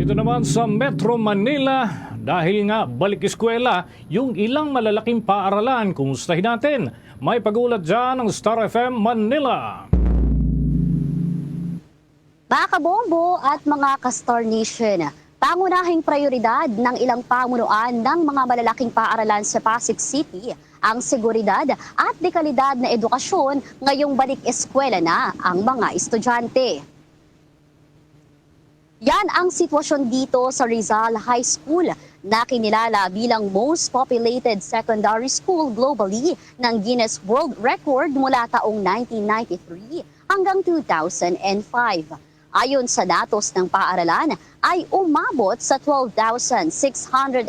Dito naman sa Metro Manila, dahil nga balik eskwela, yung ilang malalaking paaralan, kumustahin natin. May pagulat dyan ng Star FM Manila. Mga kabombo at mga ka-Star Nation, pangunahing prioridad ng ilang pamunuan ng mga malalaking paaralan sa Pasig City ang seguridad at dekalidad na edukasyon ngayong balik eskwela na ang mga estudyante. Yan ang sitwasyon dito sa Rizal High School na kinilala bilang most populated secondary school globally ng Guinness World Record mula taong 1993 hanggang 2005. Ayon sa datos ng paaralan, ay umabot sa 12,661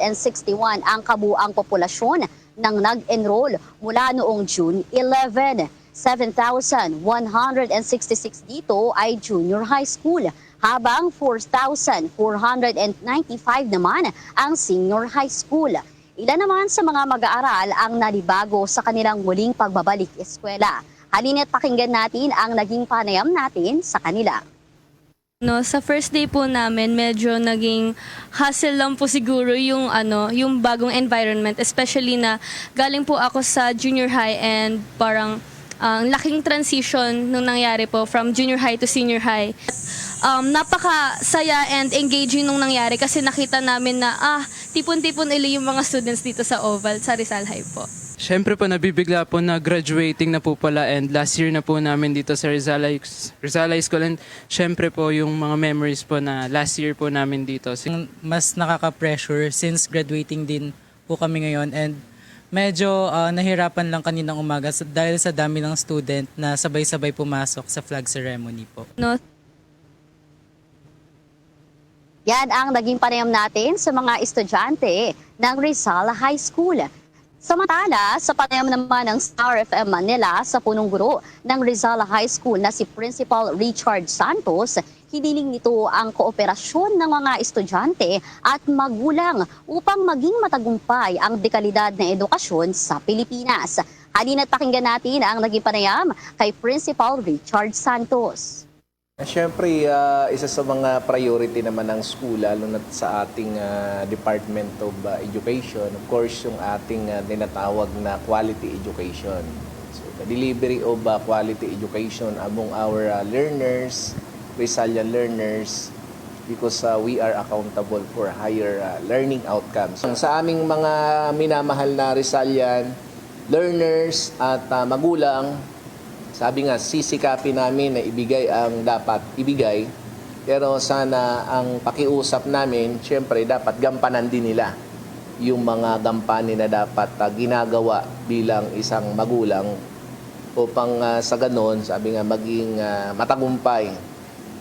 ang kabuang populasyon ng nag-enroll mula noong June 11. 7,166 dito ay junior high school, habang 4,495 naman ang senior high school. Ilan naman sa mga mag-aaral ang nalibago sa kanilang muling pagbabalik eskwela. Halina't pakinggan natin ang naging panayam natin sa kanila. No, sa first day po namin, medyo naging hassle lang po siguro yung ano, yung bagong environment, especially na galing po ako sa junior high and parang ang laking transition nung nangyari po from junior high to senior high. Um, napaka-saya and engaging nung nangyari kasi nakita namin na ah, tipon-tipon ili yung mga students dito sa Oval, sa Rizal High po. Siyempre po, nabibigla po na graduating na po pala and last year na po namin dito sa Rizal High, Rizal High School and siyempre po yung mga memories po na last year po namin dito. Mas nakaka-pressure since graduating din po kami ngayon and medyo ah, nahirapan lang kaninang umaga dahil sa dami ng student na sabay-sabay pumasok sa flag ceremony po. No, Yan ang naging panayam natin sa mga estudyante ng Rizal High School. Samantala, sa panayam naman ng Star FM Manila sa punong guro ng Rizal High School na si Principal Richard Santos, hiniling nito ang kooperasyon ng mga estudyante at magulang upang maging matagumpay ang dekalidad na edukasyon sa Pilipinas. Halina't pakinggan natin ang naging panayam kay Principal Richard Santos. Siyempre, ah, isa sa mga priority naman ng school, lalo na sa ating ah, Department of ah, Education, of course, yung ating ah, tinatawag na quality education. So, the delivery of ah, quality education among our ah, learners, Rizalian learners, because ah, we are accountable for higher ah, learning outcomes. Sa aming mga minamahal na Rizalian learners at ah, magulang, sabi nga, sisikapin namin na ibigay ang dapat ibigay. Pero sana ang pakiusap namin, syempre dapat gampanan din nila yung mga gampanin na dapat ah, ginagawa bilang isang magulang upang ah, sa ganon, sabi nga, maging ah, matagumpay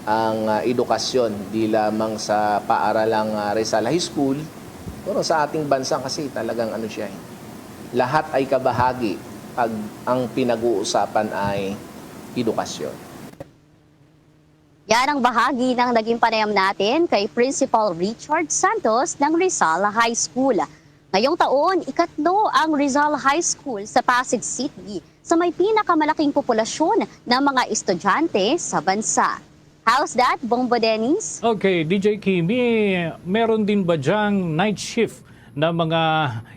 ang ah, edukasyon di lamang sa paaralang ah, Rizal High School, pero sa ating bansa kasi talagang ano siya, eh, lahat ay kabahagi pag ang pinag-uusapan ay edukasyon. Yan ang bahagi ng naging panayam natin kay Principal Richard Santos ng Rizal High School. Ngayong taon, ikatlo ang Rizal High School sa Pasig City sa may pinakamalaking populasyon ng mga estudyante sa bansa. How's that, Bombo Dennis? Okay, DJ Kimi, meron din ba dyang night shift na mga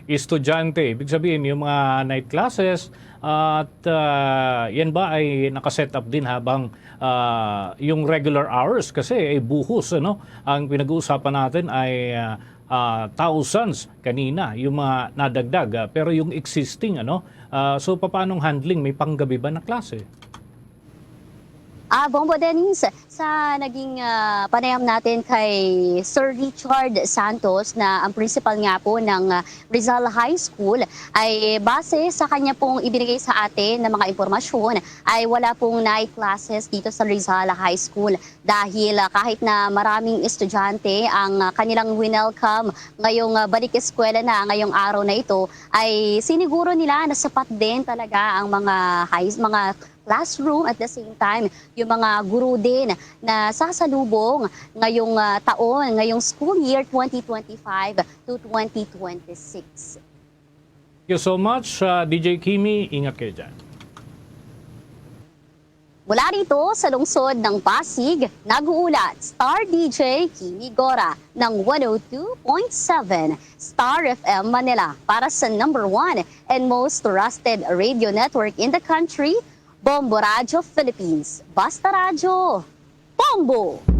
estudyante? Ibig sabihin, yung mga night classes at ah, yan ba ay nakaset up din habang ah, yung regular hours? Kasi ay buhos, ano? Ang pinag-uusapan natin ay ah, ah, thousands kanina, yung mga nadagdag. ah, pero yung existing, ano? ah, so, paanong handling? May panggabi ba na klase? Ah, Bombo Dennis, sa naging ah, panayam natin kay Sir Richard Santos na ang principal nga po ng ah, Rizal High School ay base sa kanya pong ibinigay sa atin na mga impormasyon ay wala pong night classes dito sa Rizal High School. Dahil ah, kahit na maraming estudyante ang kanilang winelcome ngayong ah, balik eskwela na ngayong araw na ito ay siniguro nila na sapat din talaga ang mga high, mga classroom at the same time yung mga guru din na sasalubong ngayong ah, taon, ngayong school year 2025 to 2026. Thank you so much, ah, DJ Kimi. Ingat kayo dyan. Mula rito sa lungsod ng Pasig, nag-uulat Star DJ Kimi Gora ng 102.7 Star FM Manila para sa number one and most trusted radio network in the country, Bombo Radio Philippines. Basta Radio, Bombo!